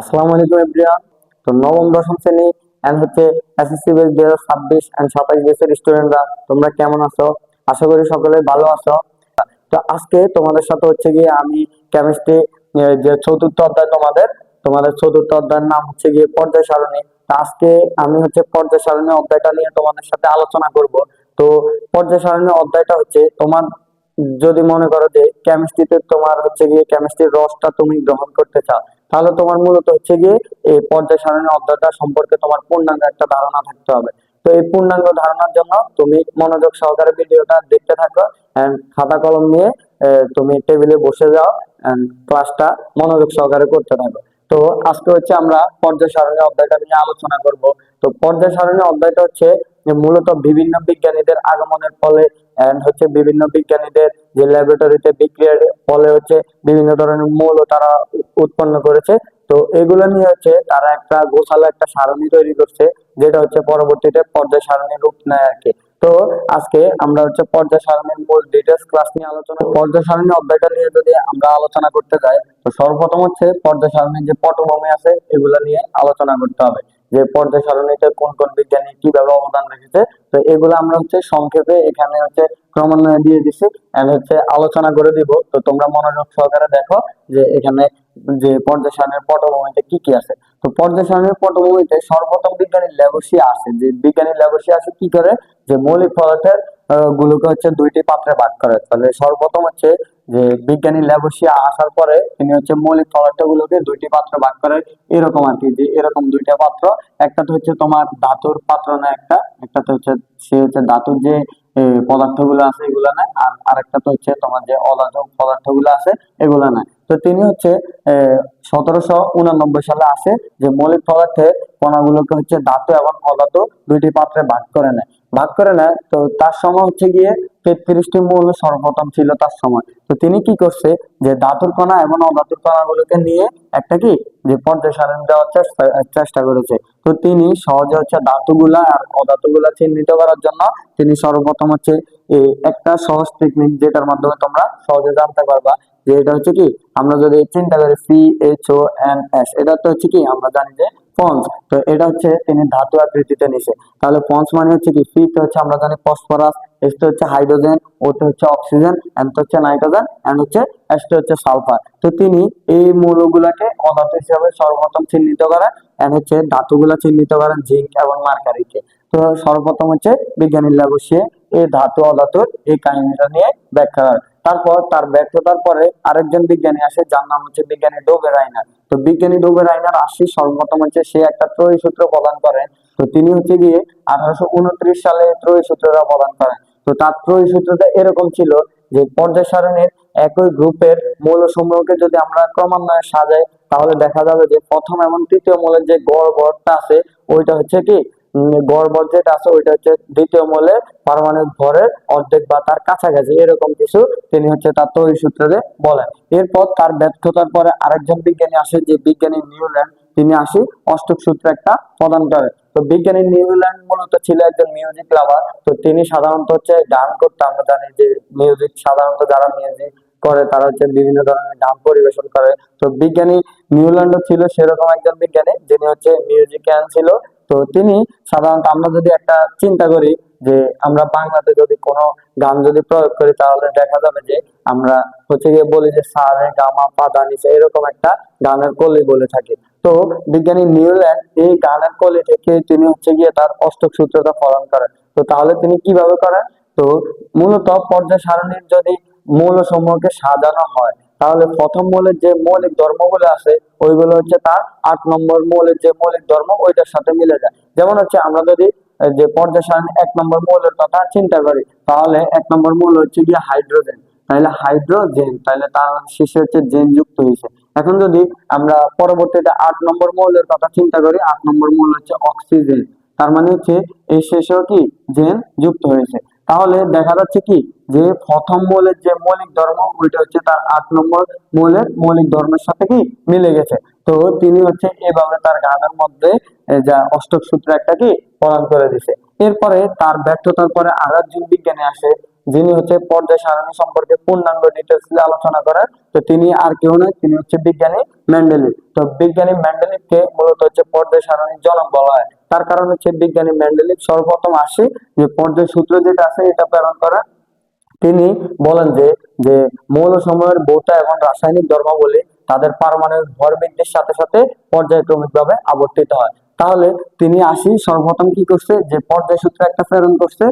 আসসালামু আলাইকুম এভরিওয়ান। তো নবম, দশম শ্রেণি এন্ড হচ্ছে এসএসসি বেস দুই হাজার ছাব্বিশ এন্ড সাতাইশ বেসের স্টুডেন্টরা তোমরা কেমন আছো? আশা করি সকলে ভালো আছো। তো আজকে তোমাদের সাথে হচ্ছে গিয়ে আমি কেমিস্ট্রি যে চতুর্থ অধ্যায় তোমাদের তোমাদের চতুর্থ অধ্যায়ের নাম হচ্ছে গিয়ে পর্যায় সারণী। আজকে আমি হচ্ছে পর্যায় সারণী অধ্যায়টা নিয়ে তোমাদের সাথে আলোচনা করব। তো পর্যায় সারণী অধ্যায়টা হচ্ছে তোমার, যদি মনে করো যে কেমিস্ট্রিতে তোমার হচ্ছে গিয়ে কেমিস্ট্রির রসটা তুমি গ্রহণ করতে চাও তাহলে তোমার মূলত হচ্ছে গিয়ে এই পর্যায় সারণী অধ্যায়টা সম্পর্কে তোমার পূর্ণাঙ্গ একটা ধারণা থাকতে হবে। তো এই পূর্ণাঙ্গ ধারণার জন্য তুমি মনোযোগ সহকারে ভিডিওটা দেখতে থাকো and খাতা কলম নিয়ে তুমি টেবিলে বসে যাও and ক্লাসটা মনোযোগ সহকারে করতে থাকো। তো আজকে হচ্ছে আমরা পর্যায় সারণী অধ্যায়টা নিয়ে আলোচনা করব। তো পর্যায় সারণী অধ্যায়টা হচ্ছে মূলত বিভিন্ন বিজ্ঞানীদের আগমনের ফলে and হচ্ছে বিভিন্ন বিজ্ঞানীদের যে ল্যাবরেটরিতে বিক্রিয়ার ফলে হচ্ছে বিভিন্ন ধরনের মৌল তারা উৎপন্ন করেছে। তো এগুলো নিয়ে হচ্ছে তারা একটা গোছালো একটা সারণী তৈরি করছে, যেটা হচ্ছে পরবর্তীতে পর্যায় সারণী রূপ নেয় আর কি তো আজকে আমরা হচ্ছে পর্যায় সারণীর মূল ডিটেলস ক্লাস নিয়ে আলোচনা পর্যায় সারণী অধ্যায়টা নিয়ে যদি আমরা আলোচনা করতে যাই, তো সর্বপ্রথম হচ্ছে পর্যায় সারণীর যে পটভূমি আছে, এগুলো নিয়ে আলোচনা করতে হবে। যে পর্যায় সারণীতে কোন কোন বিজ্ঞানী কীভাবে অবদান রেখেছে, তো এগুলো আমরা হচ্ছে সংক্ষেপে এখানে হচ্ছে ক্রমান্বয়ে দিয়ে দিছি এন্ড হচ্ছে আলোচনা করে দিব। তো তোমরা মনোযোগ সহকারে দেখো যে এখানে যে পর্যায় সারণীর পটভূমিতে কি কি আছে। তো পর্যায় সারণীর পটভূমিতে সর্বপ্রথম বিজ্ঞানী ল্যাবসিয়া আছে। যে বিজ্ঞানী ল্যাবসিয়া আছে কি করে? যে মৌলিক পদার্থের গুলোকে হচ্ছে দুইটি পাত্রে ভাগ করে। তাহলে সর্বপ্রথম হচ্ছে যে বিজ্ঞানী ল্যাবসিয়া আসার পরে তিনি হচ্ছে মৌলিক পদার্থগুলোকে দুইটি পাত্র ভাগ করে, এরকম আর কি, যে এরকম দুইটা পাত্র। একটা তো হচ্ছে তোমার ধাতুর পাত্র না একটা একটা তো হচ্ছে সে হচ্ছে ধাতুর যে পদার্থ পদার্থগুলো আছে এগুলো না, আর আরেকটা তো হচ্ছে তোমার যে অধাতু পদার্থগুলো আছে এগুলো না। তো তিনি হচ্ছে সতেরোশো উনানব্বই সালে আসে যে মৌলিক পদার্থের কণাগুলোকে হচ্ছে ধাতু এবং অধাতু দুইটি পাত্রে ভাগ করে নেয়। ভাগ করে নেয়, তো তার সময় হচ্ছে গিয়ে তেত্রিশটি মৌল সর্বপ্রথম ছিল তার সময়। তো তিনি কি করছে যে ধাতুর কণা এবং অধাতুর কণাগুলোকে নিয়ে একটা কি, যে পর্যায় সারণী দেওয়ার চেষ্টা চেষ্টা করেছে। তো তিনি সহজে হচ্ছে ধাতুগুলা আর অধাতুগুলা চিহ্নিত করার জন্য তিনি সর্বপ্রথম হচ্ছে একটা সহজ টেকনিক যেটার মাধ্যমে তোমরা সহজে জানতে পারবা, যে এটা হচ্ছে কি, আমরা যদি চিন্তা করি C H O N S এটা তো হচ্ছে কি, আমরা জানি যে পঞ্চ, তো এটা হচ্ছে তিনি ধাতু আকৃতিতে নিছে। তাহলে পঞ্চ মানে হচ্ছে কি ফি তো হচ্ছে আমরা জানি ফসফরাস এস তো হচ্ছে হাইড্রোজেন ও তো হচ্ছে অক্সিজেন এন তো হচ্ছে নাইট্রোজেন এন্ড হচ্ছে এস তো হচ্ছে সালফার। তো তিনি এই মৌলগুলাকে অধাতু হিসাবে সর্বপ্রথম চিহ্নিত করেন এন্ড হচ্ছে ধাতুগুলা চিহ্নিত করেন, জিঙ্ক এবং মার্কারিকে। তো সর্বপ্রথম হচ্ছে বিজ্ঞানী বসিয়ে এই ধাতু অধাতুর এই কাহিনীটা নিয়ে ব্যাখ্যা তারপর তার ব্যর্থতার পরে আরেকজন বিজ্ঞানী আসে, যার নাম হচ্ছে বিজ্ঞানী ডোবে রাইনার। তো বিজ্ঞানী ডোবে রাইনার আসি, সর্বপ্রথম হচ্ছে সে একটা ত্রয়ী সূত্র প্রদান করেন। তো তিনি হচ্ছে গিয়ে আঠারোশো উনত্রিশ সালে ত্রয়ী সূত্রটা প্রদান করেন। তো তার ত্রয়ী সূত্রটা এরকম ছিল যে পর্যায় সারণীর একই গ্রুপের মৌল সমূহকে যদি আমরা ক্রমান্বয়ে সাজাই, তাহলে দেখা যাবে যে প্রথম এবং তৃতীয় মৌলের যে গড় গড়টা আছে, ওইটা হচ্ছে কি? গড় ভর যেটা আছে ওইটা হচ্ছে দ্বিতীয় মৌলের পারমাণবিক ভরের অর্ধেক বা তার কাছাকাছি, এরকম কিছু তিনি হচ্ছে তার তৈরি সূত্রে বলেন। এরপর তার ব্যর্থতার পরে আরেকজন বিজ্ঞানী আসে, যে বিজ্ঞানী নিউল্যান্ড, তিনি আসি অষ্টক সূত্র একটা প্রদান করেন তো বিজ্ঞানী নিউল্যান্ড মূলত ছিল একজন মিউজিক লাভার, তো তিনি সাধারণত হচ্ছে গান করতে, আমরা জানি যে মিউজিক সাধারণত যারা মিউজিক করে, তারা হচ্ছে বিভিন্ন ধরনের গান পরিবেশন করে। তো বিজ্ঞানী নিউল্যান্ডও ছিল সেরকম একজন বিজ্ঞানী, যিনি হচ্ছে মিউজিকিয়ান ছিল। তো তিনি সাধারণত আমরা যদি একটা চিন্তা করি যে আমরা বাংলাতে যদি কোনো গান যদি প্রয়োগ করি, তাহলে দেখা যাবে যে আমরা হচ্ছে গিয়ে বলি যে সা, রে, গা, মা পা দা, নি, সা এরকম একটা গানের কলি বলে থাকি। তো বিজ্ঞানী নিউল্যান্ড এই গানের কলি থেকে তিনি হচ্ছে গিয়ে তার অষ্টক সূত্রটা ফলন করেন। তো তাহলে তিনি কীভাবে করেন? তো মূলত পর্যায় সারণীর যদি মৌল সমূহকে সাজানো হয় তাহলে প্রথম মৌলের যে মৌলিক ধর্মগুলো আছে, ওইগুলো হচ্ছে তার আট নম্বর মৌলের যে মৌলিক ধর্ম, ওইটার সাথে মিলে যায়। যেমন হচ্ছে আমরা যদি যে পর্যায় এক নম্বর মৌলের কথা চিন্তা করি, তাহলে এক নম্বর মৌল হচ্ছে গিয়ে হাইড্রোজেন। তাহলে হাইড্রোজেন তাহলে তার শেষে হচ্ছে জেন যুক্ত হয়েছে এখন যদি আমরা পরবর্তীতে আট নম্বর মৌলের কথা চিন্তা করি, আট নম্বর মৌল হচ্ছে অক্সিজেন। তার মানে হচ্ছে এই শেষেও কি? জেন যুক্ত হয়েছে তাহলে দেখা যাচ্ছে কি যে প্রথম মৌলের যে মৌলিক ধর্ম ওইটা হচ্ছে তার আট নম্বর মৌলের মৌলিক ধর্মের সাথে কি মিলে গেছে। তো তিনি হচ্ছে এভাবে তার গানের মধ্যে যা অষ্টক সূত্র একটা কি প্রদান করে দিছে। এরপরে তার ব্যর্থতার পরে আর একজন বিজ্ঞানী আসে, যিনি হচ্ছে পর্যায় সারণী সম্পর্কে পূর্ণাঙ্গ ডিটেলস আলোচনা করেন। তো তিনি আর কেউ নয়, তিনি হচ্ছে বিজ্ঞানী ম্যান্ডেলিভ তো বিজ্ঞানী ম্যান্ডেলিভকে মূলত হচ্ছে পর্যায় সারণীর জনক বলা হয়। তার কারণ হচ্ছে বিজ্ঞানী ম্যান্ডেলিভ সর্বপ্রথম আসে যে পর্যায় সূত্র যেটা আছে, এটা প্রেরণ করে। তিনি বলেন যে যে মৌল সময়ের ভৌত এবং রাসায়নিক ধর্মাবলী তাদের পারমাণবিক ভর বৃদ্ধির সাথে সাথে পর্যায়ক্রমিকভাবে আবর্তিত হয়। তাহলে তিনি আসি সর্বপ্রথম কি করছে, যে পর্যায় সূত্র একটা প্রেরণ করছে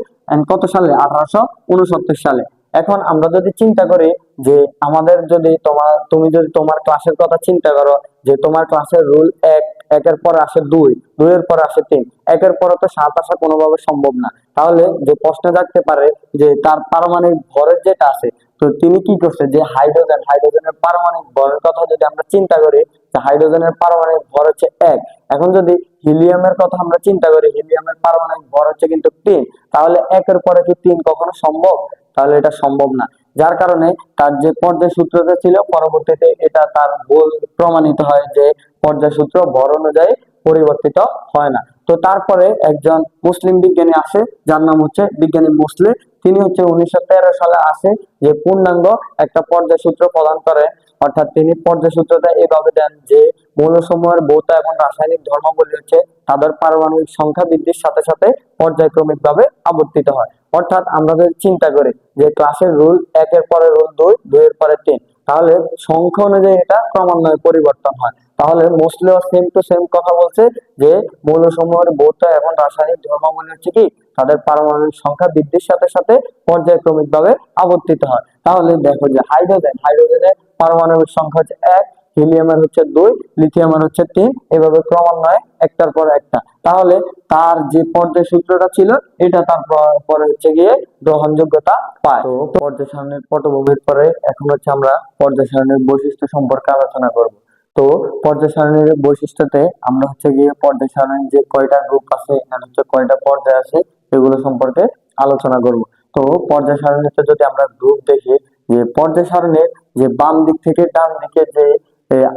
কত সালে? আঠারোশো উনসত্তর সালে। এখন আমরা যদি চিন্তা করি যে আমাদের যদি তোমার, তুমি যদি তোমার ক্লাসের কথা চিন্তা করো, যে তোমার ক্লাসের রুল এক একের পর আসে দুই, দুইয়ের পর আসে তিন। একের পরে তো সাত আসা কোনোভাবে সম্ভব না। তাহলে যে প্রশ্ন থাকতে পারে যে তার পারমাণবিক ভরের যেটা আছে, তো তিনি কি করছে যে হাইড্রোজেন, হাইড্রোজেনের পারমাণবিক ভরের কথা যদি আমরা চিন্তা করি যে হাইড্রোজেনের পারমাণবিক ভর হচ্ছে এক। এখন যদি হিলিয়ামের কথা আমরা চিন্তা করি, হিলিয়ামের পারমাণবিক ভর হচ্ছে কিন্তু তিন। তাহলে একের পরে কি তিন কখনো সম্ভব? তাহলে এটা সম্ভব না। যার কারণে তার যে পর্যায় সূত্রটা ছিল, পরবর্তীতে এটা তার ভুল প্রমাণিত হয় যে পর্যায় সূত্র ভর অনুযায়ী পরিবর্তিত হয় না। তো তারপরে একজন মুসলিম বিজ্ঞানী আছে যার নাম হচ্ছে বিজ্ঞানী মুসলে। তিনি হচ্ছে উনিশশো তেরো সালে আসে যে পূর্ণাঙ্গ একটা পর্যায় সূত্র প্রদান করে। অর্থাৎ তিনি পর্যায় সূত্রটা এভাবে দেন যে মৌলসমূহের ভৌত এবং রাসায়নিক ধর্মাবলী হচ্ছে তাদের পারমাণবিক সংখ্যা বৃদ্ধির সাথে সাথে পর্যায়ক্রমিক ভাবে আবর্তিত হয়। অর্থাৎ আমরা যদি চিন্তা করি যে ক্লাসের রুল একের পরে রুল দুই, দুইয়ের পরে তিন তাহলে সংখ্যা অনুযায়ী এটা ক্রমান্বয়ে পরিবর্তন হয়। তাহলে মোস্টলিও সেম টু সেম কথা বলছে যে, মৌলসমূহের ভৌত এবং রাসায়নিক ধর্মাবলী হচ্ছে কি? তাদের পারমাণবিক সংখ্যা বৃদ্ধির সাথে সাথে পর্যায়ক্রমিক ভাবে আবর্তিত হয়। তাহলে দেখো যে হাইড্রোজেন হাইড্রোজেনের পারমাণবিক সংখ্যা হচ্ছে এক, হিলিয়ামের হচ্ছে দুই, লিথিয়ামের হচ্ছে তিন, এভাবে ক্রমান্বয়ে একটার পর একটা। তাহলে তার যে পর্যায় সূত্রটা ছিল এটা তার পরে হচ্ছে গিয়ে গ্রহণযোগ্যতা পায়। তো পর্যায় সারণীর পটভূমির পরে এখন হচ্ছে আমরা পর্যায় সারণীর বৈশিষ্ট্য সম্পর্কে আলোচনা করব। তো পর্যায় সারণীর বৈশিষ্ট্যতে আমরা হচ্ছে গিয়ে পর্যায় সারণীর যে কয়টা গ্রুপ আছে আর হচ্ছে কয়টা পর্যায় আছে এগুলো সম্পর্কে আলোচনা করব। তো পর্যায় সারণীতে যদি আমরা গ্রুপ দেখি যে পর্যায় সারণীর যে বাম দিক থেকে ডান দিকে যে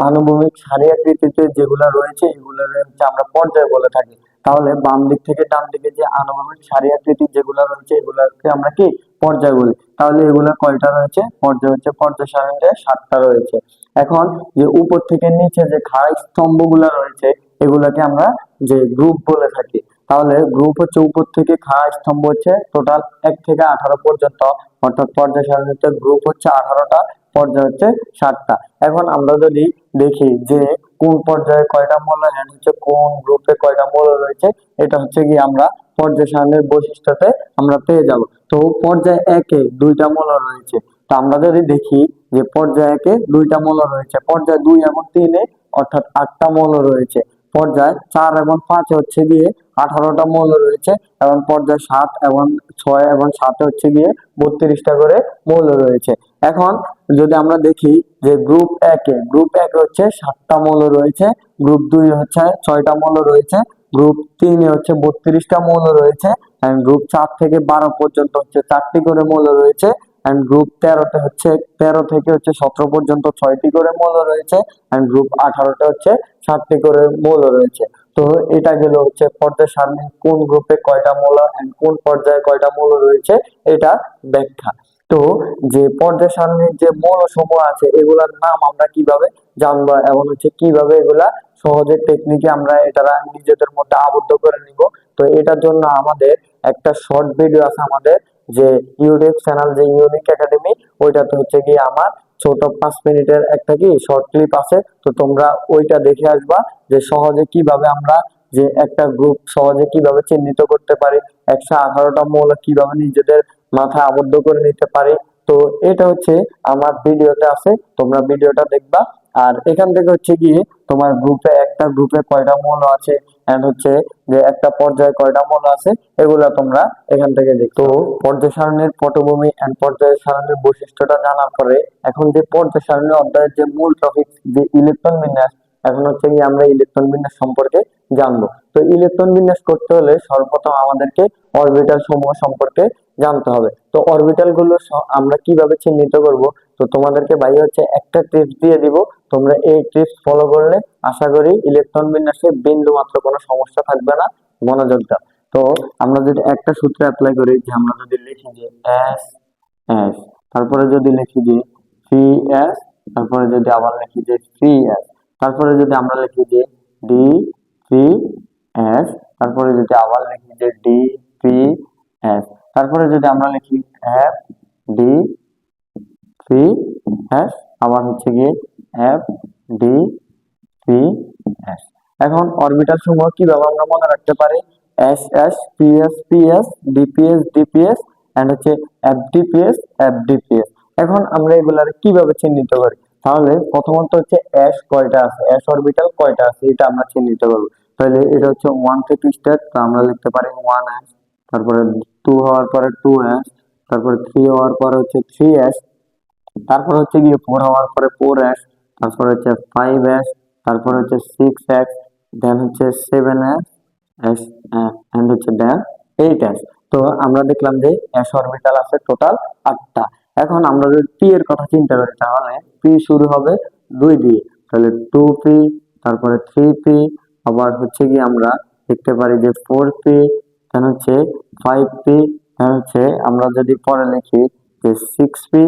আনুভূমিক সারি আকৃতিতে যেগুলা রয়েছে এগুলো হচ্ছে আমরা পর্যায় বলে থাকি। তাহলে বাম দিক থেকে ডান দিকে যে আনুভূমিক সারি আকৃতি যেগুলো রয়েছে, এগুলোকে আমরা কি পর্যায় বলি? তাহলে এগুলো কয়টা রয়েছে? পর্যায় হচ্ছে পর্যায় সারণীতে সাতটা রয়েছে। এখন যে উপর থেকে নিচে যে খাড়া স্তম্ভগুলো রয়েছে, এগুলাকে আমরা যে গ্রুপ বলে থাকি। তাহলে গ্রুপ হচ্ছে উপর থেকে খাড়া স্তম্ভ হচ্ছে টোটাল এক থেকে আঠারো পর্যন্ত। অর্থাৎ পর্যায় সারণীতে গ্রুপ হচ্ছে আঠারোটা পর্যায় হচ্ছে ষাটটা। এখন আমরা যদি দেখি যে কোন পর্যায়ে কয়টা মৌল হচ্ছে কোন গ্রুপে কয়টা মৌল রয়েছে, এটা হচ্ছে কি আমরা পর্যায় সারণীর বৈশিষ্ট্যতে আমরা পেয়ে যাব। তো পর্যায় একে দুইটা মৌল রয়েছে। তো আমরা যদি দেখি যে পর্যায় একে দুইটা মৌল রয়েছে, পর্যায় দুই এবং তিনে অর্থাৎ আটটা মৌল রয়েছে। পর্যায় চার এবং পাঁচে হচ্ছে গিয়ে আঠারোটা মৌল রয়েছে এবং পর্যায় সাত এবং ছয় এবং সাতে হচ্ছে গিয়ে বত্রিশটা করে মৌল রয়েছে। এখন যদি আমরা দেখি যে গ্রুপ একে গ্রুপ এক হচ্ছে সাতটা মৌল রয়েছে গ্রুপ দুই হচ্ছে ছয়টা মৌল রয়েছে গ্রুপ তিনে হচ্ছে বত্রিশটা মৌল রয়েছে অ্যান্ড গ্রুপ চার থেকে বারো পর্যন্ত হচ্ছে চারটি করে মৌল রয়েছে অ্যান্ড গ্রুপ তেরোতে হচ্ছে, তেরো থেকে হচ্ছে সতেরো পর্যন্ত ছয়টি করে মৌল রয়েছে অ্যান্ড গ্রুপ আঠারোতে হচ্ছে সাতটি করে মৌল রয়েছে। তো এটা গেল হচ্ছে পর্যায় সারণী, কোন গ্রুপে কয়টা মৌল অ্যান্ড কোন পর্যায়ে কয়টা মৌল রয়েছে, এটা ব্যাখ্যা। তো যে পর্যায় সারণীর যে মৌল সমূহ আছে, এগুলার নাম আমরা কীভাবে জানব এবং হচ্ছে কীভাবে এগুলা সহজে টেকনিকে আমরা এটা নিজেদের মধ্যে আবদ্ধ করে নিব? তো এটার জন্য আমাদের একটা শর্ট ভিডিও আছে আমাদের, যে ইউটিউব চ্যানেল যে ইউনিক একাডেমি ওইটাতে হচ্ছে কি আমার ছোট পাঁচ মিনিটের একটা কি শর্ট ক্লিপ আছে। তো তোমরা ওইটা দেখে আসবা যে সহজে কীভাবে আমরা যে একটা গ্রুপ সহজে কীভাবে চিহ্নিত করতে পারি, একশো আঠারোটা মৌল কীভাবে নিজেদের মাথায় আবদ্ধ করে নিতে পারি। তো এটা হচ্ছে আমার ভিডিওতে আছে, তোমরা ভিডিওটা দেখবা। আর এখান থেকে হচ্ছে গিয়ে তোমার গ্রুপে একটা গ্রুপে কয়টা মৌল আছে এন্ড হচ্ছে যে একটা পর্যায়ে কয়টা মৌল আছে, এগুলা তোমরা এখান থেকে দেখো। পর্যায় সারণীর পটভূমি এন্ড পর্যায় সারণীর বৈশিষ্ট্যটা জানার পরে, এখন যে পর্যায় সারণী অধ্যায়ের যে মূল টপিক যে ইলেকট্রন বিন্যাস, এখন হচ্ছে কি আমরা ইলেকট্রন বিন্যাস সম্পর্কে জানব। তো ইলেকট্রন বিন্যাস করতে হলে সর্বপ্রথম আমাদেরকে অরবিটাল সমূহ সম্পর্কে জানতে হবে। তো অরবিটালগুলো আমরা কীভাবে চিহ্নিত করব? তো তোমাদেরকে ভাই হচ্ছে একটা টিপস দিয়ে দিব। তোমরা এই টিপস ফলো করলে আশা করি ইলেকট্রন বিন্যাসে বিন্দু মাত্র কোনো সমস্যা থাকবে না মনোযোগ দাও তো আমরা যদি একটা সূত্র অ্যাপ্লাই করি যে আমরা যদি লিখি যে এস এস তারপরে যদি লিখি যে সি এস তারপরে যদি আবার লিখি যে সি এস তারপরে যদি আমরা লিখি যে ডি সি এস তারপরে যদি আবার লিখি যে ডি পি এস তারপরে যদি আমরা লিখি এফ ডি সি এস আবার হচ্ছে গিয়ে এফ ডি সি এস এখন অরবিটাল সমূহ কীভাবে আমরা মনে রাখতে পারি? S S P S P S DPS DPS and হচ্ছে এফডিপিএস এফডিপিএস এখন আমরা এগুলার কীভাবে চিহ্নিত করি? তাহলে প্রথমত হচ্ছে এস কয়টা আছে? এস অরবিটাল কয়টা আছে? এটা আমরা চিহ্নিত করব। তাহলে এটা হচ্ছে ওয়ান থেকে স্টার্ট তো আমরা লিখতে পারি ওয়ান এস তারপরে টু হওয়ার পরে টু এস তারপরে থ্রি হওয়ার পরে হচ্ছে থ্রি এস তারপর হচ্ছে গিয়ে ফোর হওয়ার পরে ফোর এস তারপর হচ্ছে ফাইভ এস তারপর হচ্ছে সিক্স এক্স দেন হচ্ছে সেভেন এস এস এন্ড হচ্ছে দেন এইট এস তো আমরা দেখলাম যে এস অরবিটাল আছে টোটাল আটটা। এখন আমরা যদি পি এর কথা চিন্তা করি তাহলে পি শুরু হবে দুই দিয়ে। তাহলে টু পি তারপরে থ্রি পি আবার হচ্ছে কি আমরা দেখতে পারি যে ফোর পি দেন হচ্ছে ফাইভ পি দেন হচ্ছে আমরা যদি পরে লিখি যে সিক্স পি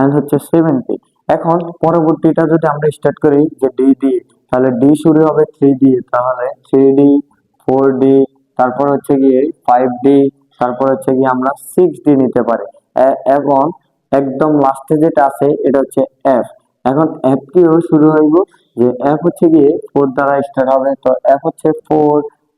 এন্ড হচ্ছে সেভেন পি এখন পরবর্তীটা যদি আমরা স্টার্ট করি যে ডি দিয়ে তাহলে ডি শুরু হবে থ্রি দিয়ে তাহলে থ্রি ডি ফোর ডি তারপর হচ্ছে গিয়ে ফাইভ ডি তারপর হচ্ছে গিয়ে আমরা সিক্স ডি নিতে পারি। এ- এবং একদম লাস্টে যেটা আছে, এটা হচ্ছে এফ এখন এফ কিও শুরু হইব? যে এফ হচ্ছে গিয়ে ফোর দ্বারা স্টার্ট হবে। তো এফ হচ্ছে ফোর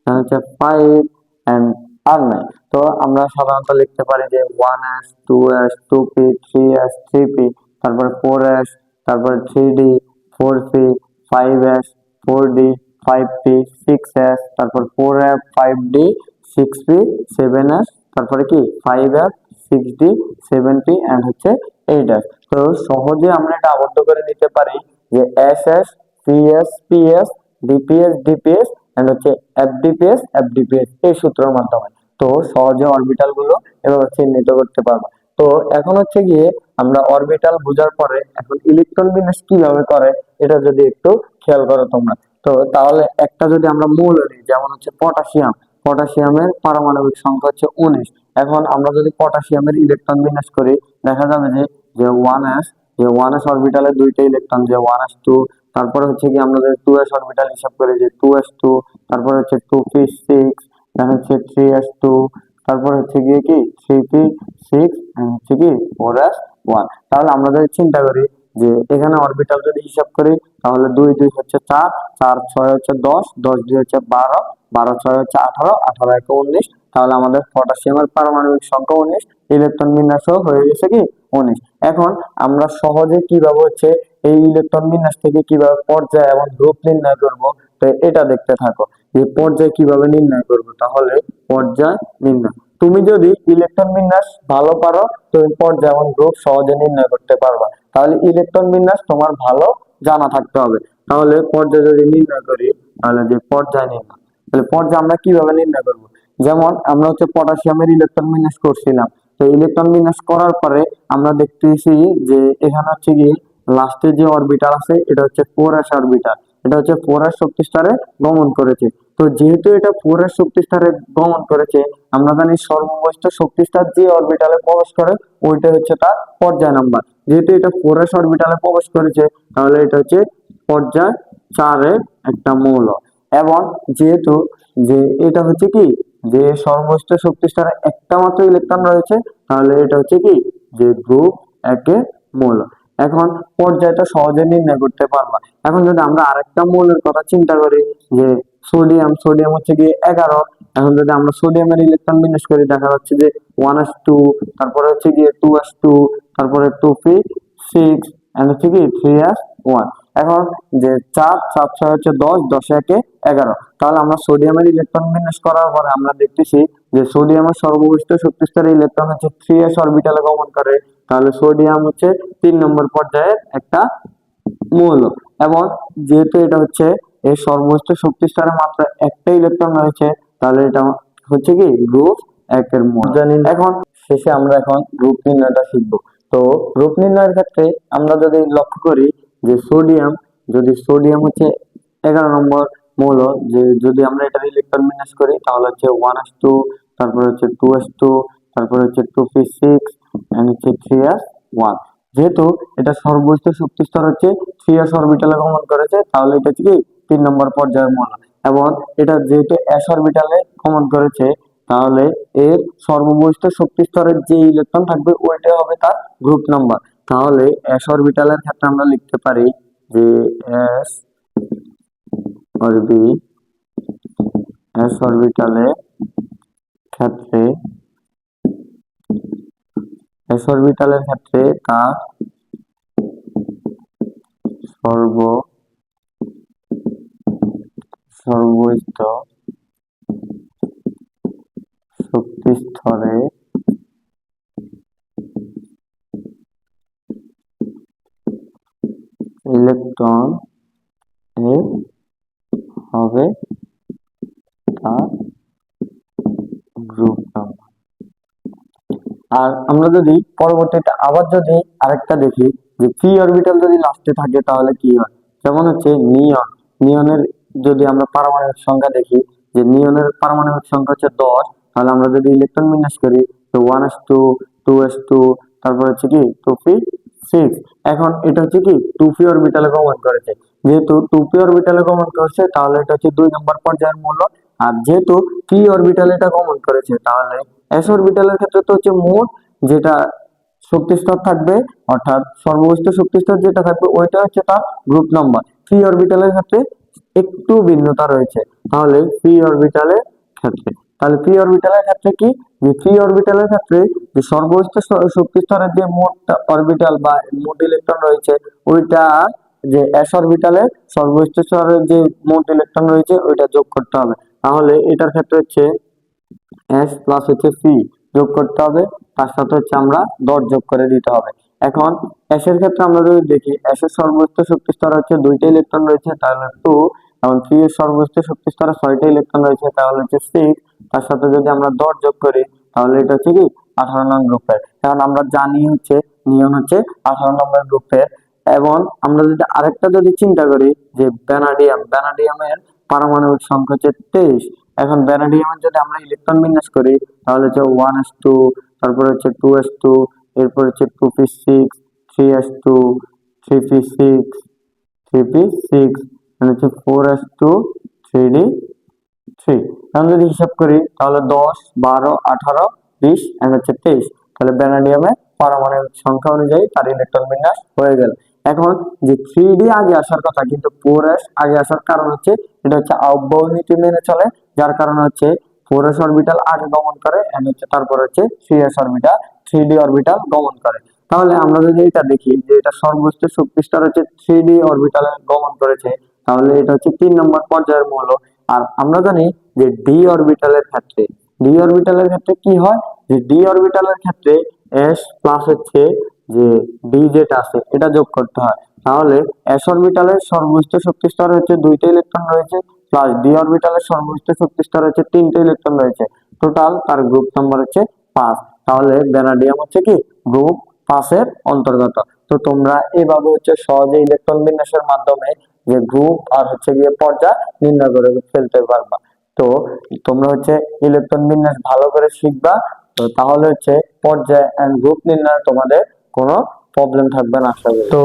হচ্ছে ফাইভ এন্ড আর নাই। তো আমরা সাধারণত লিখতে পারি যে one S two S two P three S three P তারপরে ফোর এস তারপরে three D four P five S four D five P six S তারপর four F five D six P seven S তারপরে কি? Five F six D seven P and হচ্ছে eight তো সহজে আমরা এটা আবদ্ধ করে নিতে পারি যে S S C S P S DPS and হচ্ছে এফডিপিএস এফডিপিএস এই সূত্রের মাধ্যমে। তো সহজে অরবিটালগুলো এভাবে চিহ্নিত করতে পারব। তো এখন হচ্ছে গিয়ে আমরা অরবিটাল বোঝার পরে এখন ইলেকট্রন বিন্যাস কীভাবে করে, এটা যদি একটু খেয়াল করো তোমরা। তো তাহলে একটা যদি আমরা মূল নিই, যেমন হচ্ছে পটাশিয়াম। পটাশিয়ামের পারমাণবিক সংখ্যা হচ্ছে উনিশ। এখন আমরা যদি পটাশিয়ামের ইলেকট্রন বিন্যাস করি, দেখা যাবে যে যে ওয়ান এস যে ওয়ান এস অরবিটালে দুইটা ইলেকট্রন যে ওয়ান এস টু তারপরে হচ্ছে কি যদি টু এস অরবিটাল হিসাব করে যে টু এস টু তারপরে হচ্ছে টু পি সিক্স দেন হচ্ছে থ্রি এস টু তারপর হচ্ছে গিয়ে কি থ্রি পি সিক্স হচ্ছে কি ফোর এস ওয়ান তাহলে আমরা যদি চিন্তা করি যে এখানে অরবিটাল যদি হিসাব করি, তাহলে দুই দুই হচ্ছে চার চার, ছয় হচ্ছে দশ দশ, দুই হচ্ছে বারো বারো, ছয় হচ্ছে আঠারো আঠারো একে উনিশ, তাহলে আমাদের পটাশিয়ামের পারমাণবিক সংখ্যা উনিশ, ইলেকট্রন বিন্যাসও হয়ে গেছে কি উনিশ। এখন আমরা সহজে কীভাবে হচ্ছে এই ইলেকট্রন বিন্যাস থেকে কীভাবে পর্যায় এবং গ্রুপ নির্ণয় করব, তো এটা দেখতে থাকো। যে পর্যায় কীভাবে নির্ণয় করব, তাহলে পর্যায় নির্ণয়। তুমি যদি ইলেকট্রন বিন্যাস ভালো পারো, তুমি পর্যায় এবং গ্রুপ সহজে নির্ণয় করতে পারবা। তাহলে ইলেকট্রন বিন্যাস তোমার ভালো জানা থাকতে হবে। তাহলে পর্যায় যদি নির্ণয় করি, তাহলে যে পর্যায় নির্ণয়। তাহলে পর্যায় আমরা কীভাবে নির্ণয় করব? যেমন আমরা হচ্ছে পটাশিয়ামের ইলেকট্রন বিন্যাস করছিলাম। তো ইলেকট্রন বিন্যাস করার পরে আমরা দেখতেছি যে এখানে হচ্ছে গিয়ে লাস্টে যে অরবিটার আছে, এটা হচ্ছে ফোর এস অরবিটাল এটা হচ্ছে ফোর এস শক্তি স্তরে গমন করেছে। তো যেহেতু এটা ফোর এস শক্তি স্তরে গমন করেছে, আমরা জানি সর্ববস্ত শক্তি স্তর যে অরবিটালে প্রবেশ করে, ওইটা হচ্ছে তার পর্যায় নাম্বার যেহেতু এটা ফোর এস অরবিটালে প্রবেশ করেছে, তাহলে এটা হচ্ছে পর্যায় চারের একটা মৌল। এবং যেহেতু যে এটা হচ্ছে কি যে সর্বোচ্চ শক্তি স্তরে একটা মাত্র ইলেকট্রন রয়েছে, তাহলে এটা হচ্ছে কি? যে গ্রুপ একে মূল। এখন পর্যায়টা সহজে নির্ণয় করতে পারবা। এখন যদি আমরা আরেকটা মৌলের কথা চিন্তা করি, যে সোডিয়াম সোডিয়াম হচ্ছে গিয়ে এগারো। এখন যদি আমরা সোডিয়ামের ইলেকট্রন বিন্যাস করি, দেখা যাচ্ছে যে ওয়ান এস টু তারপরে হচ্ছে গিয়ে টু এস টু তারপরে টু পি সিক্স এন্ড হচ্ছে কি থ্রি এস ওয়ান এখন যে চার চার ছয় হচ্ছে দশ দশে একে এগারো। তাহলে আমরা সোডিয়ামের ইলেকট্রন বিন্যাস করার পরে আমরা দেখতেছি যে সোডিয়ামের সর্ববৃষ্ট শক্তি স্তরে ইলেকট্রন হচ্ছে থ্রি এস অরবিটালে গমন করে। তাহলে সোডিয়াম হচ্ছে তিন নম্বর পর্যায়ের একটা মৌল। এবং যেহেতু এটা হচ্ছে এর সর্বোচ্চ শক্তি স্তরে মাত্র একটা ইলেকট্রন রয়েছে তাহলে এটা হচ্ছে কি? গ্রুপ একের মৌল। এখন শেষে আমরা এখন গ্রুপ নির্ণয়টা শিখব। তো গ্রুপ নির্ণয়ের ক্ষেত্রে আমরা যদি লক্ষ্য করি যে সোডিয়াম যদি সোডিয়াম হচ্ছে এগারো নম্বর মৌল, যে যদি আমরা এটার ইলেকট্রন বিন্যাস করি, তাহলে হচ্ছে ওয়ান এস টু তারপরে হচ্ছে টু এস টু তারপরে হচ্ছে টু পি সিক্স এন্ড হচ্ছে থ্রি এস ওয়ান যেহেতু এটা সর্বোচ্চ শক্তি স্তর হচ্ছে থ্রি এস অরবিটালে গমন করেছে, তাহলে এটা হচ্ছে কি? তিন নম্বর পর্যায়ের মৌল। এবং এটা যেহেতু এস অরবিটালে গমন করেছে, তাহলে এর সর্ববহিষ্ঠ শক্তি স্তরের যে ইলেকট্রন থাকবে ওইটা হবে তার গ্রুপ নাম্বার তাহলে এস অরবিটালের ক্ষেত্রে আমরা লিখতে পারি যে এস অরবি এস অরবিটালের ক্ষেত্রে এস অরবিটালের ক্ষেত্রে তার সর্ব সর্বোচ্চ শক্তি স্তরে ইলেকট্রন এর হবে তার গ্রুপ নাম্বার আর আমরা যদি পরবর্তীতে আবার যদি আরেকটা দেখি, যে পি অরবিটাল যদি লাস্টে থাকে, তাহলে কি হয়? যেমন হচ্ছে নিয়ন। নিয়নের যদি আমরা পারমাণবিক সংখ্যা দেখি, যে নিয়নের পারমাণবিক সংখ্যা হচ্ছে দশ, তাহলে আমরা যদি ইলেকট্রন বিন্যাস করি, তো one S two two S two তারপর হচ্ছে কি? টু পি সিক্স এখন এটা হচ্ছে কি টু পি অরবিটালে গমন করেছে। যেহেতু টু পি অরবিটালে গমন করছে, তাহলে এটা হচ্ছে দুই নম্বর পর্যায়ের মূল্য। আর যেহেতু পি অরবিটালে এটা গমন করেছে, তাহলে এস অরবিটালের ক্ষেত্রে তো হচ্ছে মোট যেটা শক্তিস্তর থাকবে, অর্থাৎ সর্বোচ্চ শক্তি স্তর যেটা থাকবে, ওইটা হচ্ছে তার গ্রুপ নাম্বার পি অরবিটালের ক্ষেত্রে একটু ভিন্নতা রয়েছে। তাহলে পি অরবিটালের ক্ষেত্রে। তাহলে পি অরবিটালের ক্ষেত্রে কি? যে পি অরবিটালের ক্ষেত্রে যে সর্বোচ্চ শক্তি স্তরের যে মোট অরবিটাল বা মোট ইলেকট্রন রয়েছে, ওইটা যে এস অরবিটালে সর্বোচ্চ স্তরের যে মোট ইলেকট্রন রয়েছে, ওইটা যোগ করতে হবে। তাহলে এটার ক্ষেত্রে হচ্ছে এস প্লাস হচ্ছে সি যোগ করতে হবে, তার সাথে হচ্ছে আমরা দশ যোগ করে দিতে হবে। এখন এস এর ক্ষেত্রে আমরা যদি দেখি এস এর সর্বোচ্চ শক্তি স্তর হচ্ছে দুইটা ইলেকট্রন রয়েছে, তাহলে টু এবং সি এর সর্বোচ্চ শক্তি স্তরে ছয়টা ইলেকট্রন রয়েছে, তাহলে হচ্ছে সিক্স তার সাথে যদি আমরা দশ যোগ করি, তাহলে এটা হচ্ছে কি? আঠারো নং গ্রুপের কারণ আমরা জানি হচ্ছে, নিয়ম হচ্ছে আঠারো নম্বর গ্রুপের এবং আমরা যদি আরেকটা যদি চিন্তা করি যে ব্যানাডিয়াম ব্যানাডিয়ামের পারমাণবিক সংখ্যা হচ্ছে তেইশ। এখন ব্যানাডিয়ামের যদি আমরা ইলেকট্রন বিন্যাস করি, তাহলে হচ্ছে ওয়ান এস টু তারপর হচ্ছে টু এস টু এরপর হচ্ছে two P six three S two three P six three P six হচ্ছে four S two three D three. যদি হিসাব করি, তাহলে দশ, বারো, আঠারো, বিশ হচ্ছে তেইশ। তাহলে ব্যানাডিয়ামে পারমাণবিক সংখ্যা অনুযায়ী তার ইলেকট্রন বিন্যাস হয়ে গেল। এখন যে থ্রি আগে আসার কথা, কিন্তু ফোর আগে আসার কারণ হচ্ছে, এটা হচ্ছে নীতি মেনে চলে, যার কারণ হচ্ছে ফোর এস অরবিটাল আগে গমন করে হচ্ছে তারপর হচ্ছে three S orbital three D orbital গমন করে। তাহলে আমরা যদি এটা দেখি, যে এটা সর্বোচ্চ শক্তি স্তর হচ্ছে থ্রি ডি অরবিটালে গমন করেছে, তাহলে এটা হচ্ছে তিন নম্বর পর্যায়ের মৌল। আর আমরা জানি যে ডি অরবিটালের ক্ষেত্রে ডি অরবিটালের ক্ষেত্রে কি হয়? যে ডি অরবিটালের ক্ষেত্রে এস প্লাস হচ্ছে যে ডি যেটা আছে, এটা যোগ করতে হয়। তাহলে এস অরবিটালের সর্বোচ্চ শক্তি স্তর হচ্ছে দুইটা ইলেকট্রন রয়েছে প্লাস ডি অরবিটালের সর্বোচ্চ শক্তি স্তর হচ্ছে তিনটা ইলেকট্রন রয়েছে। টোটাল তার গ্রুপ নাম্বার হচ্ছে পাঁচ। তাহলে ভ্যানাডিয়াম হচ্ছে কি? গ্রুপ পাঁচের অন্তর্গত। তো তোমরা এভাবে হচ্ছে সহজে ইলেকট্রন বিন্যাসের মাধ্যমে যে গ্রুপ আর হচ্ছে গিয়ে পর্যায় নির্ণয় করে ফেলতে পারবা। তো তোমরা হচ্ছে ইলেকট্রন বিন্যাস ভালো করে শিখবা, তো তাহলে হচ্ছে পর্যায় এন্ড গ্রুপ নির্ণয় তোমাদের কোনো প্রবলেম থাকবে না, আশা করি। তো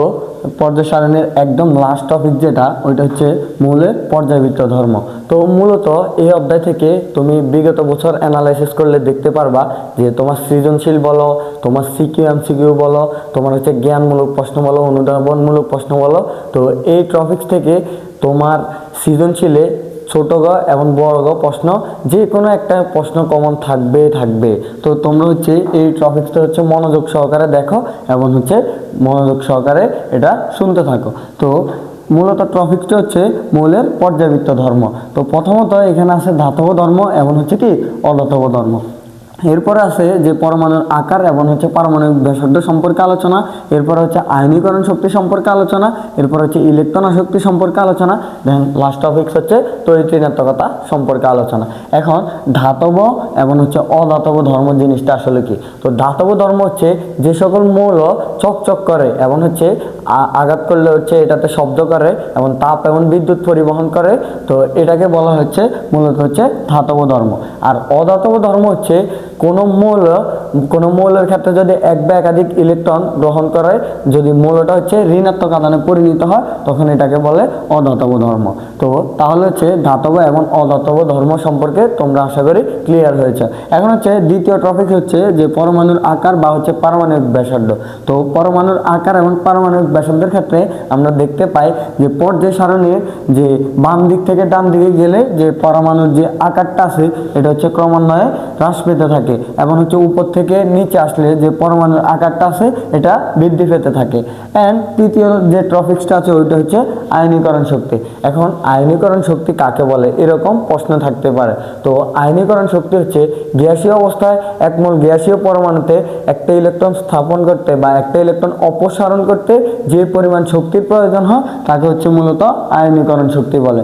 পর্যায় সারণীর একদম লাস্ট টপিক যেটা, ওইটা হচ্ছে মূলের পর্যায়বৃত্ত ধর্ম। তো মূলত এই অধ্যায় থেকে তুমি বিগত বছর অ্যানালাইসিস করলে দেখতে পারবা যে তোমার সৃজনশীল বলো, তোমার সিকিউ এম সিকিউ বলো, তোমার হচ্ছে জ্ঞানমূলক প্রশ্ন বলো, অনুধাবনমূলক প্রশ্ন বলো। তো এই টপিক থেকে তোমার সৃজনশীলে ছোট গ এবং বড় গ প্রশ্ন যে কোনো একটা প্রশ্ন কমন থাকবে থাকবে। তো তোমরা হচ্ছে এই টপিকটা হচ্ছে মনোযোগ সহকারে দেখো এবং হচ্ছে মনোযোগ সহকারে এটা শুনতে থাকো। তো মূলত টপিকটা হচ্ছে মৌলের পর্যাবৃত্ত ধর্ম। তো প্রথমত এখানে আছে ধাতব ধর্ম এবং হচ্ছে কি অধাতব ধর্ম। এরপরে আছে যে পরমাণুর আকার এবং হচ্ছে পারমাণবিক ব্যাসার্ধ সম্পর্কে আলোচনা, এরপর হচ্ছে আয়নীকরণ শক্তি সম্পর্কে আলোচনা, এরপর হচ্ছে ইলেকট্রন আসক্তি সম্পর্কে আলোচনা দেন লাস্ট টপিক্স হচ্ছে তড়িৎ ঋণাত্মকতা সম্পর্কে আলোচনা। এখন ধাতব এবং হচ্ছে অধাতব ধর্ম জিনিসটা আসলে কি? তো ধাতব ধর্ম হচ্ছে যে সকল মৌল চকচক করে এবং হচ্ছে আঘাত করলে হচ্ছে এটাতে শব্দ করে এবং তাপ এবং বিদ্যুৎ পরিবহন করে, তো এটাকে বলা হচ্ছে মূলত হচ্ছে ধাতব ধর্ম। আর অধাতব ধর্ম হচ্ছে কোনো মৌল, কোনো মৌলের ক্ষেত্রে যদি এক বা একাধিক ইলেকট্রন গ্রহণ করে, যদি মৌলটা হচ্ছে ঋণাত্মক আদানে পরিণত হয়, তখন এটাকে বলে অধাতব ধর্ম। তো তাহলে হচ্ছে ধাতব এবং অধাতব ধর্ম সম্পর্কে তোমরা আশা করি ক্লিয়ার হয়েছে। এখন হচ্ছে দ্বিতীয় টপিক হচ্ছে যে পরমাণুর আকার বা হচ্ছে পারমাণবিক ব্যাসার্ধ। তো পরমাণুর আকার এবং পারমাণবিক ব্যাসার্ধের ক্ষেত্রে আমরা দেখতে পাই যে পর্যায় সারণীর যে বাম দিক থেকে ডান দিকে গেলে যে পরমাণুর যে আকারটা আছে, এটা হচ্ছে ক্রমান্বয়ে হ্রাস পেতে থাকে। এবং হচ্ছে উপর থেকে নিচে আসলে যে পরমাণুর আকারটা আছে, এটা বৃদ্ধি পেতে থাকে। অ্যান্ড তৃতীয় যে টপিক্সটা আছে, ওইটা হচ্ছে আয়নীকরণ শক্তি। এখন আয়নীকরণ শক্তি কাকে বলে? এরকম প্রশ্ন থাকতে পারে। তো আয়নীকরণ শক্তি হচ্ছে গ্যাসীয় অবস্থায় একমূল গ্যাসীয় পরমাণুতে একটা ইলেকট্রন স্থাপন করতে বা একটা ইলেকট্রন অপসারণ করতে যে পরিমাণ শক্তির প্রয়োজন হয়, তাকে হচ্ছে মূলত আয়নীকরণ শক্তি বলে।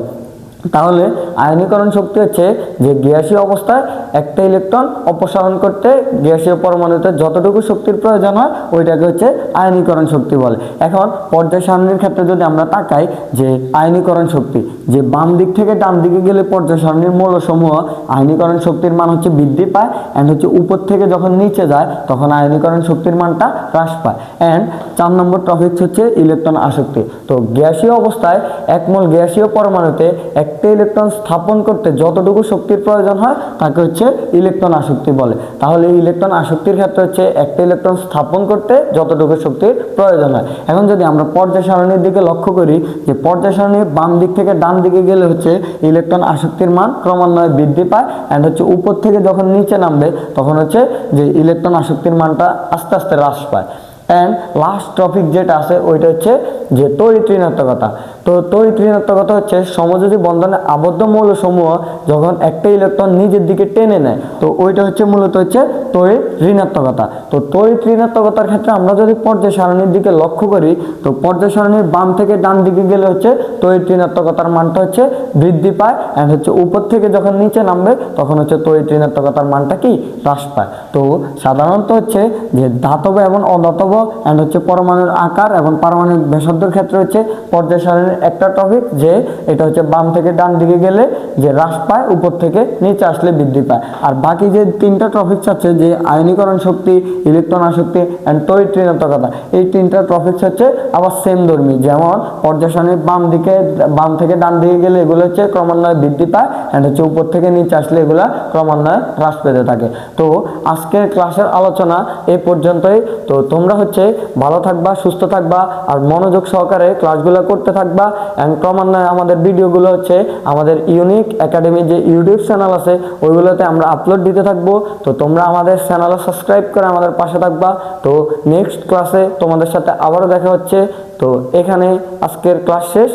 তাহলে আয়নীকরণ শক্তি হচ্ছে যে গ্যাসীয় অবস্থায় একটা ইলেকট্রন অপসারণ করতে গ্যাসীয় পরমাণুতে যতটুকু শক্তির প্রয়োজন হয়, ওইটাকে হচ্ছে আয়নীকরণ শক্তি বলে। এখন পর্যায় সারণীর ক্ষেত্রে যদি আমরা তাকাই যে আয়নীকরণ শক্তি, যে বাম দিক থেকে ডান দিকে গেলে পর্যায় সারণীর মৌলসমূহ আয়নীকরণ শক্তির মান হচ্ছে বৃদ্ধি পায় অ্যান্ড হচ্ছে উপর থেকে যখন নিচে যায়, তখন আয়নীকরণ শক্তির মানটা হ্রাস পায়। অ্যান্ড চার নম্বর টপিক হচ্ছে ইলেকট্রন আসক্তি। তো গ্যাসীয় অবস্থায় একমল গ্যাসীয় পরমাণুতে একটা ইলেকট্রন স্থাপন করতে যতটুকু শক্তির প্রয়োজন হয়, তাকে হচ্ছে ইলেকট্রন আসক্তি বলে। তাহলে ইলেকট্রন আসক্তির ক্ষেত্রে হচ্ছে একটা ইলেকট্রন স্থাপন করতে যতটুকু শক্তির প্রয়োজন হয়। এখন যদি আমরা পর্যায় সারণীর দিকে লক্ষ্য করি, যে পর্যায় সারণীর বাম দিক থেকে ডান দিকে গেলে হচ্ছে ইলেকট্রন আসক্তির মান ক্রমান্বয়ে বৃদ্ধি পায় অ্যান্ড হচ্ছে উপর থেকে যখন নিচে নামবে, তখন হচ্ছে যে ইলেকট্রন আসক্তির মানটা আস্তে আস্তে হ্রাস পায়। অ্যান্ড লাস্ট টপিক যেটা আছে, ওইটা হচ্ছে যে তড়িৎ ঋণাত্মকতা। তো তড়িৎ ঋণাত্মকতা হচ্ছে, সমযোজী বন্ধনে আবদ্ধ মৌলসমূহ যখন একটা ইলেকট্রন নিজের দিকে টেনে নেয়, তো ওইটা হচ্ছে মূলত হচ্ছে তড়িৎ ঋণাত্মকতা। তো তড়িৎ ঋণাত্মকতার ক্ষেত্রে আমরা যদি পর্যায় সারণীর দিকে লক্ষ্য করি, তো পর্যায় সারণীর বাম থেকে ডান দিকে গেলে হচ্ছে তড়িৎ ঋণাত্মকতার মানটা হচ্ছে বৃদ্ধি পায় অ্যান্ড হচ্ছে উপর থেকে যখন নিচে নামবে, তখন হচ্ছে তড়িৎ ঋণাত্মকতার মানটা কি? হ্রাস পায়। তো সাধারণত হচ্ছে যে ধাতব এবং অধাতব অ্যান্ড হচ্ছে পরমাণুর আকার এবং পারমাণবিক ব্যাসার্ধের ক্ষেত্রে হচ্ছে পর্যায় সারণীর একটা টপিক যে এটা হচ্ছে বাম থেকে ডান দিকে গেলে যে হ্রাস পায়, উপর থেকে নিচে আসলে বৃদ্ধি পায়। আর বাকি যে তিনটা টপিকস আছে, যে আয়নীকরণ শক্তি, ইলেকট্রন আসক্তি অ্যান্ড তড়িৎ ঋণাত্মকতা, এই তিনটা টপিকস হচ্ছে আবার সেম ধর্মী। যেমন পর্যায় সারণীর বাম দিকে, বাম থেকে ডান দিকে গেলে এগুলো হচ্ছে ক্রমান্বয়ে বৃদ্ধি পায় অ্যান্ড হচ্ছে উপর থেকে নিচে আসলে এগুলা ক্রমান্বয়ে হ্রাস পেতে থাকে। তো আজকের ক্লাসের আলোচনা এই পর্যন্তই। তো তোমরা হচ্ছে ভালো থাকবা, সুস্থ থাকবা, আর মনোযোগ সহকারে ক্লাসগুলো করতে থাকবা। অ্যান্ড ক্রমান্বয়ে আমাদের ভিডিওগুলো হচ্ছে আমাদের ইউনিক একাডেমি যে ইউটিউব চ্যানেল আছে, ওইগুলোতে আমরা আপলোড দিতে থাকব। তো তোমরা আমাদের চ্যানেলে সাবস্ক্রাইব করে আমাদের পাশে থাকবা। তো নেক্সট ক্লাসে তোমাদের সাথে আবারও দেখা হচ্ছে। তো এখানে আজকের ক্লাস শেষ।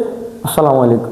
আসসালামু আলাইকুম।